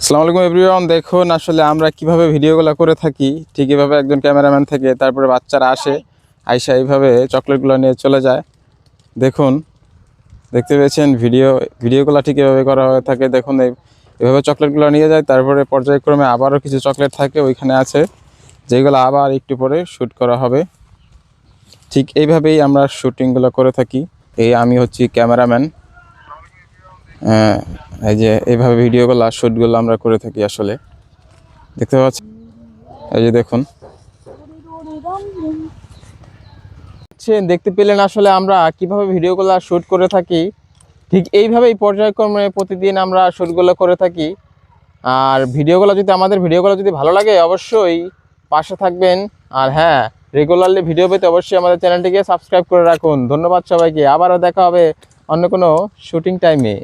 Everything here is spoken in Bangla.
আসসালামু আলাইকুম এভরিওয়ান, দেখুন আসলে আমরা কীভাবে ভিডিওগুলো করে থাকি, ঠিক এভাবে একজন ক্যামেরাম্যান থেকে তারপরে বাচ্চারা আসে, আইসা এইভাবে চকলেটগুলো নিয়ে চলে যায়। দেখুন, দেখতে পেয়েছেন ভিডিও, ভিডিওগুলো ঠিক এভাবে করা হয়ে থাকে। দেখুন এভাবে চকলেটগুলো নিয়ে যায়, তারপরে পর্যায়ক্রমে আবারও কিছু চকলেট থাকে, ওইখানে আছে, যেগুলো আবার একটু পরে শ্যুট করা হবে। ঠিক এইভাবেই আমরা শ্যুটিংগুলো করে থাকি। এই আমি হচ্ছি ক্যামেরাম্যান। হ্যাঁ এই যে এইভাবে ভিডিওগুলো শ্যুটগুলো আমরা করে থাকি আসলে। দেখতে পাচ্ছি? এই যে দেখুন। দেখতে পেলেন আসলে আমরা কীভাবে ভিডিওগুলো শ্যুট করে থাকি। ঠিক এইভাবেই পর্যায়ক্রমে প্রতিদিন আমরা শ্যুটগুলো করে থাকি। আর ভিডিওগুলো যদি, আমাদের ভিডিওগুলো যদি ভালো লাগে, অবশ্যই পাশে থাকবেন। আর হ্যাঁ রেগুলারলি ভিডিও পেতে অবশ্যই আমাদের চ্যানেলটিকে সাবস্ক্রাইব করে রাখুন। ধন্যবাদ সবাইকে। আবারও দেখা হবে অন্য কোনো শুটিং টাইমে